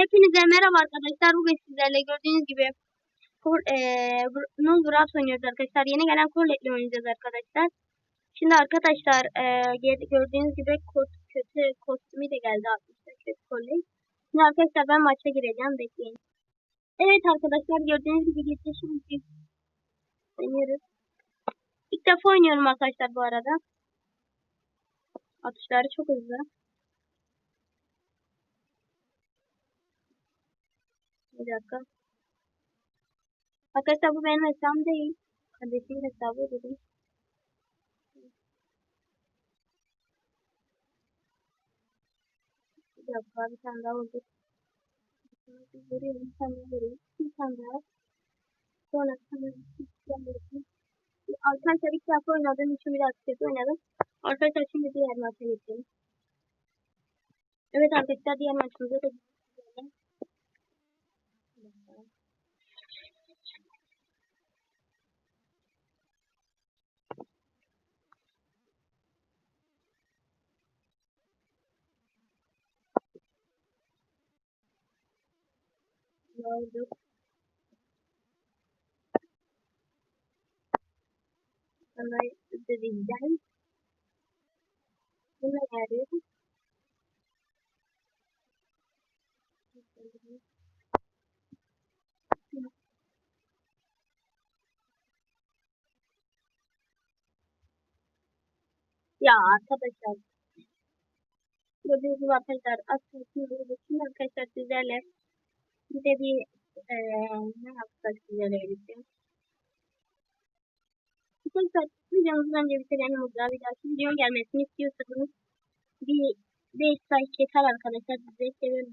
Hepinize merhaba arkadaşlar. Bugün sizlerle gördüğünüz gibi eee Null Brawl oynuyoruz arkadaşlar. Yeni gelen Corlet'le oynayacağız arkadaşlar. Şimdi arkadaşlar gö- gördüğünüz gibi kot, kötü kostümü de geldi arkadaşlar. Kötü Corlet. Şimdi arkadaşlar ben maça gireceğim. Bekleyin. Evet arkadaşlar gördüğünüz gibi geçti şimdi. Oynuyoruz. İlk defa oynuyorum arkadaşlar bu arada. Atışları çok hızlı. Bir tane daha oldu. Bir vuruyorum, bir tane daha vuruyorum. Bir tane daha. Sonra sana bir tane vuruyorum. Arkadaşlar ilk defa oynadığım için biraz kötü oynadım. Arkadaşlar şimdi diğer maça geçelim. Evet arkadaşlar diğer maçımıza da Oldu? Sana ödeyeceğim. Buna yarıyor. Ya arkadaşlar. Gördüğünüz gibi arkadaşlar aslında şimdi arkadaşlar sizlerle bir de bir eee ne yapsak sizlerle birlikte. Arkadaşlar videomuzu bence bitirelim burada. Bir dahaki videonun gelmesini istiyorsanız bir 5 like yeter arkadaşlar. Sizi seviyorum.